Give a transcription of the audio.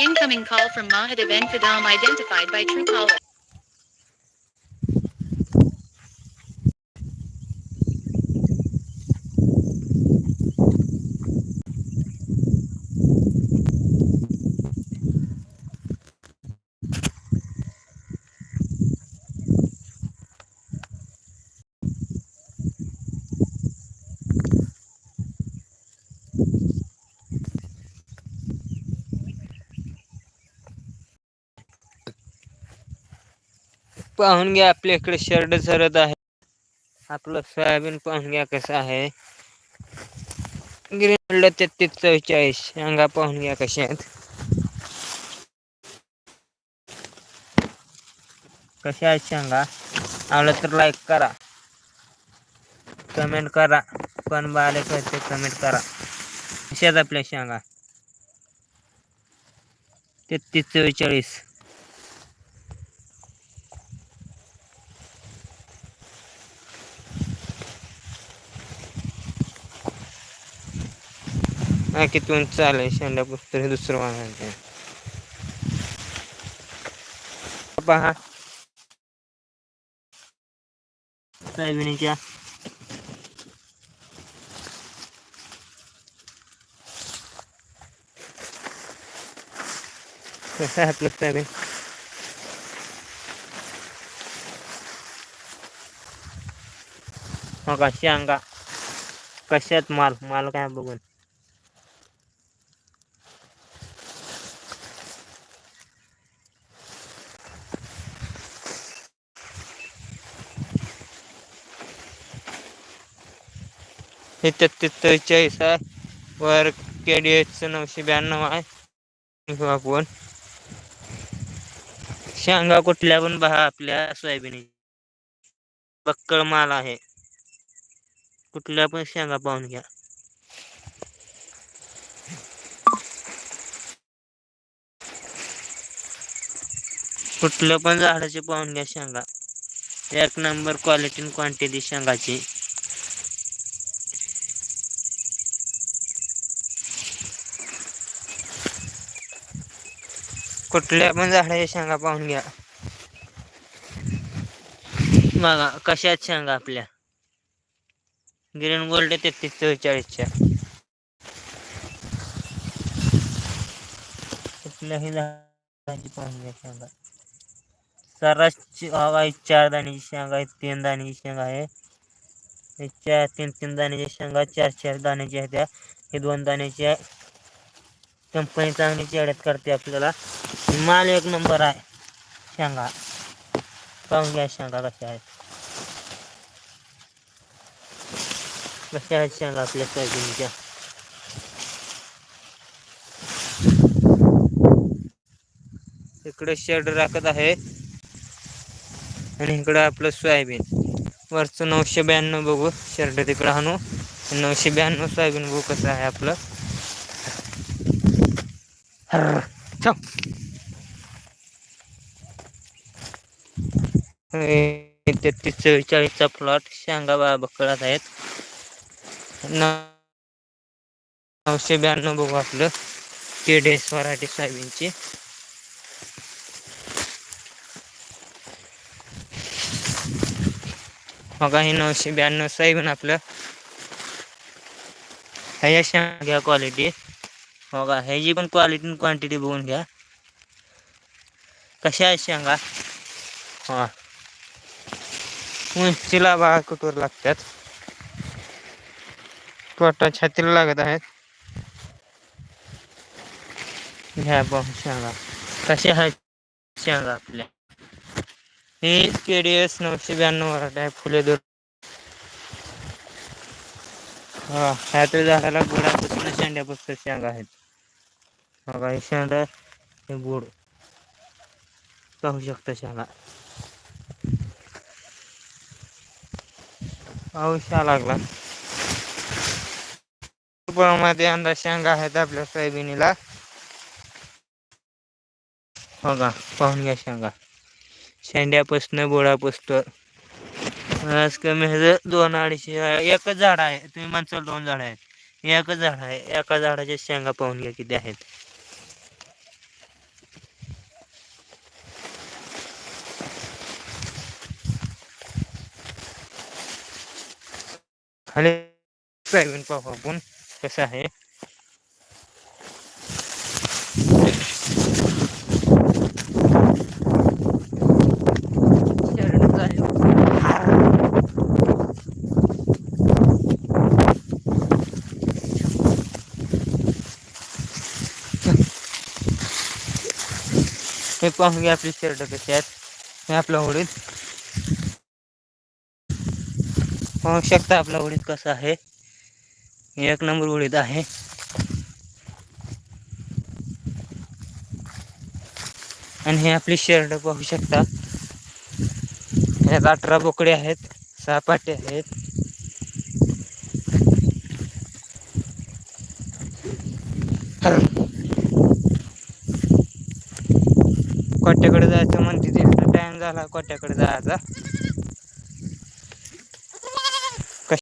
Incoming call from Mahadev N. Identified by Truecaller. पाहून घ्या आपल्या इकडे शर्ट सरत आहे. आपलं सोयाबीन पाहून घ्या कसं आहे. ग्रीन तेहतीस चव्वेचाळीस. शेंगा पाहून घ्या कशा आहेत कशा आहेत शेंगा? आवलं तर लाईक करा. कमेंट करा. पण बाले करते कमेंट करा. कशात आहेत आपल्या शेंगा? तेहतीस चव्वेचाळीस. हा किती उंच चालेल शेंडा पुस्तक हे दुसरं वाहन पहा. सोयाबीनच्या कसं आपलं सोयाबीन हो का शेंगा कशात माल? माल काय बघून? हे तेहतीस चव्वेचाळीस आहे वर के डी एचचं नऊशे ब्याण्णव आहे. आपण शेंगा कुठल्या पण पहा आपल्या सोयाबीन बक्कळ माल आहे. कुठल्या पण शेंगा पाहून घ्या. कुठल्या पण झाडाचे पाहून घ्या शेंगा. एक नंबर क्वालिटी क्वांटिटी शेंगाची. कुठल्या पण झाडाच्या शेंगा पाहून घ्या. बघा कशात शेंगा आपल्या? ग्रीन गोल्ड तेहतीस चव्वेचाळीसच्या. कुठल्याही झाडाची पाहून घ्या शेंगा. सरासची हवा आहे चार दाण्याची शेंगा आहे तीन दाण्याची शेंगा आहे. हे चार तीन तीन दाण्याची शेंगा चार चार दाण्याची आहे त्या. हे दोन दाण्याची आहे. कंपनी चांगली चेड्यात करते आपल्याला. माल एक नंबर आहे. शेंगा. पाहून घ्या शेंगा कशा आहेत. कशा आहेत शेंगा आपल्या सोयाबीनच्या? इकडे शेड राखत आहे. आणि इकडं आपलं सोयाबीन. वरचं नऊशे ब्याण्णव बघू. शर्ट तिकडं आणू नऊशे ब्याण्णव सोयाबीन बघू कसं आहे आपलं. तेहतीस चव्वेचाळीसचा प्लॉट शेंगा बा बकळात आहेत. न- नऊशे ब्याण्णव बघू आपलं. केडेस मराठी सोयाबीनची बघा हे नऊशे ब्याण्णव साहेब आपलं. ह्या शेंगा क्वालिटी क्वालिटी बघा ह्याची पण क्वालिटी क्वांटिटी बघून घ्या. कशा आहेत शेंगा? हा. उंचीला बघा कुठवर लागतात? पोटा छातीला लागत आहेत. घ्या बघ शेंगा. कशा आहेत शेंगा आपल्या? हे के डी एस नऊशे ब्याण्णव आहे, फुले दूर. हा, ह्या झाडाला गुळापासून शेंड्यापासून शेंगा आहेत. बघा हे शेंडा हे गुड पाहू शकता शेंगा पाऊस या लागला. मध्ये अंदाज शेंगा आहेत आपल्या सोयाबिनीला. हो का पाहून घ्या शेंगा. शेंड्यापासनं बुडापासतं आज कमी ह्याचं दोन अडीचशे. एकच झाड आहे. तुम्ही म्हणसाल दोन झाड आहेत. एकच झाड आहे. एका झाडाच्या शेंगा पाहून घ्या किती आहेत. खाली सोयाबीन पाहू आपण कसं आहे शेरडं आहे. हे पाहून घ्या आपली शर्ट कशी आहेत हे आपल्या होडीत पाहू शकता आपला उडीद कसं आहे. एक नंबर उडीद आहे. आणि हे आपली शर्ट पाहू शकता. ह्यात अठरा बोकडे आहेत सहा पाटे आहेत. कोट्याकडे जायचं म्हणते तिथं टाइम झाला कोट्याकडे जायचा.